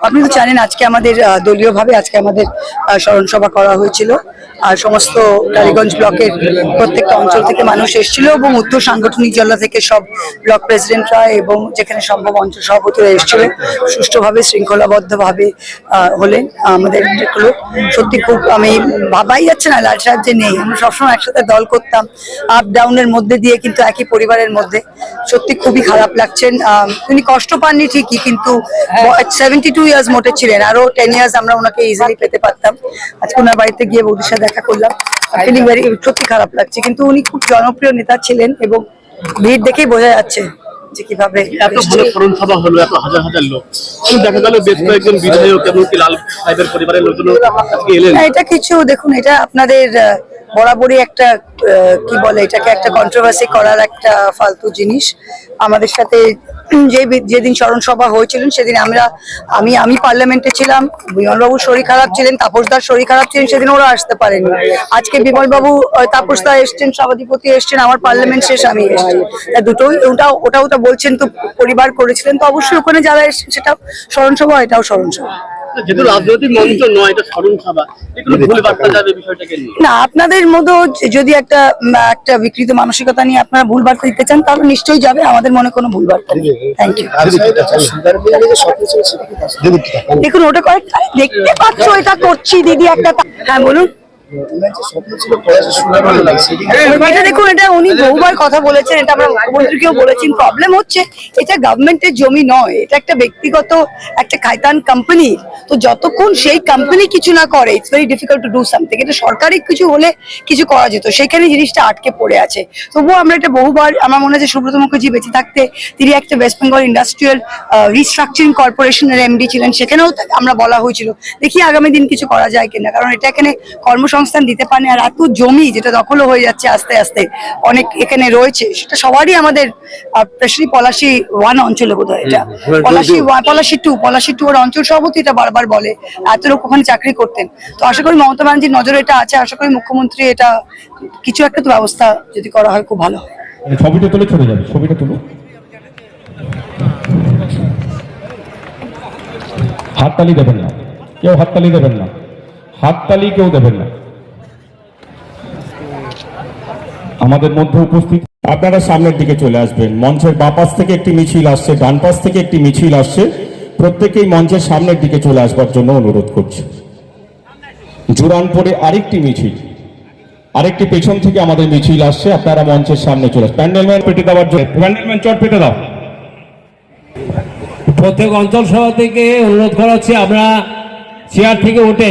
আপনি তো জানেন আজকে আমাদের দলীয়ভাবে আজকে আমাদের স্মরণ সভা করা হয়েছিল। আর সমস্ত টালিগঞ্জ ব্লকের প্রত্যেকটা অঞ্চল থেকে মানুষ এসেছিল এবং উত্তর সাংগঠনিক জেলা থেকে সব ব্লক প্রেসিডেন্টরা এবং যেখানে সম্ভব অঞ্চল সভাপতিরা এসেছিল, সুষ্ঠুভাবে, শৃঙ্খলাবদ্ধভাবে হলেন আমাদের যেগুলো সত্যি খুব আমি ভাবাই যাচ্ছে না, লাল সাহেব যে নেই। আমরা সবসময় একসাথে দল করতাম আপ ডাউনের মধ্যে দিয়ে কিন্তু একই পরিবারের মধ্যে। সত্যি খুবই খারাপ লাগছেন উনি কষ্ট পাননি ঠিকই, কিন্তু সেভেন্টি টু ইয়ার্স মোটে ছিলেন। আরও টেন ইয়ার্স আমরা ওনাকে ইজিলি পেতে পারতাম। আজকে ওনার বাড়িতে গিয়ে বৌদির সাথে দেখা করলাম। ফিলিং ভেরি সত্যি খারাপ লাগছে। কিন্তু উনি খুব জনপ্রিয় নেতা ছিলেন এবং ভিড় দেখেই বোঝা যাচ্ছে যে কীভাবে এত বড় স্মরণ সভা হলো এত হাজার হাজার লোক। কিন্তু দেখা গেল বেশ কয়েকজন বিধায়ক এমনকি লাল সাহেবের পরিবারের লোকজন আজকে এলেন। এটা কিছু দেখুন এটা আপনাদের বরাবরই একটা কি বলে এটাকে, একটা কন্ট্রোভার্সি করার একটা ফালতু জিনিস। আমাদের সাথে যে যেদিন স্মরণ সভা হয়েছিলেন, সেদিন আমরা, আমি আমি পার্লামেন্টে ছিলাম বিমলবাবুর শরীর খারাপ ছিলেন, তাপসদার শরীর খারাপ ছিলেন, সেদিন ওরা আসতে পারেনি। আজকে বিমলবাবু তাপসদা এসছেন, সভাধিপতি এসছেন, আমার পার্লামেন্ট শেষ, আমি এসছি। তা দুটোই ওটা ওটাও তো বলছেন তো, পরিবার করেছিলেন, তো অবশ্যই ওখানে যারা এসছেন, সেটাও স্মরণ সভা এটাও স্মরণ সভা যেহেতু রাজনৈতিক মঞ্চ নয় এটা স্মরণ সভা। একটু ভুল বার্তা যাবে বিষয়টাকে নিয়ে। না আপনাদের মতো যদি একটা একটা বিকৃত মানসিকতা নিয়ে আপনারা ভুল বার্তা দিতে চান তাহলে নিশ্চয়ই যাবে আমাদের মনে কোনো ভুল বার্তা নেই। থ্যাংক ইউ দেখুন ওটা কয়েক দেখতে পাচ্ছ এটা করছি দিদি একটা হ্যাঁ বলুন। দেখুন এটা উনি বহুবার কথা বলেছেন এটা আমরা মুখ্যমন্ত্রীকেও বলেছেন প্রবলেম হচ্ছে এটা গভর্নমেন্টের জমি নয় এটা একটা ব্যক্তিগত একটা খাইতান কোম্পানি তো যতক্ষণ সেই কোম্পানি কিছু না করে it's very difficult to do something এটা সরকারি কিছু হলে কিছু করা যেত সেখানে জিনিসটা আটকে পড়ে আছে। তবুও আমরা এটা বহুবার আমার মনে হচ্ছে সুব্রত মুখার্জি বেঁচে থাকতে তিনি একটা ওয়েস্ট বেঙ্গল ইন্ডাস্ট্রিয়াল রিস্ট্রাকচারিং কর্পোরেশনের এমডি ছিলেন সেখানেও আমরা বলা হয়েছিল দেখি আগামী দিন কিছু করা যায় কিনা কারণ এটা এখানে কর্মসংস্থান দিতে পারে আর এত জমি যেটা দখলও হয়ে যাচ্ছে আস্তে আস্তে অনেক এখানে রয়েছে সেটা সবারই আমাদের স্পেশালি পলাশি ওয়ান অঞ্চলে বোধ হয় এটা Palashi one Palashi two Palashi two এর অঞ্চল সভাপতি এটা বারবার বলে এত লোক ওখানে চাকরি করতেন। তো আশা করি মমতা ব্যানার্জির নজরে এটা আছে আশা করি মুখ্যমন্ত্রী এটা কিছু একটা তো ব্যবস্থা যদি করা হয় খুব ভালো হয়। ছবিটা তুলে চলে যাবে ছবিটা তুলো। হাততালি দেবেন না কেউ হাততালি দেবেন না হাততালি কেউ দেবেন না। আমাদের মধ্যে উপস্থিত আপনারা সামনের দিকে চলে আসবেন। মঞ্চের বাঁ পাশ থেকে একটি মিছিল আসছে ডান পাশ থেকে একটি মিছিল আসছে। প্রত্যেকেই মঞ্চের সামনের দিকে চলে আসবার জন্য অনুরোধ করছি। জুরানপুরে আরেকটি মিছিল আরেকটি পেছন থেকে আমাদের মিছিল আসছে। আপনারা মঞ্চের সামনে চলে আসবেন। প্যান্ডেলম্যান পেটে দেওয়ার জন্য। প্যান্ডেলম্যান চট পেটে দাও। প্রত্যেক অঞ্চল সভা থেকে অনুরোধ করা হচ্ছে আমরা চেয়ার থেকে উঠে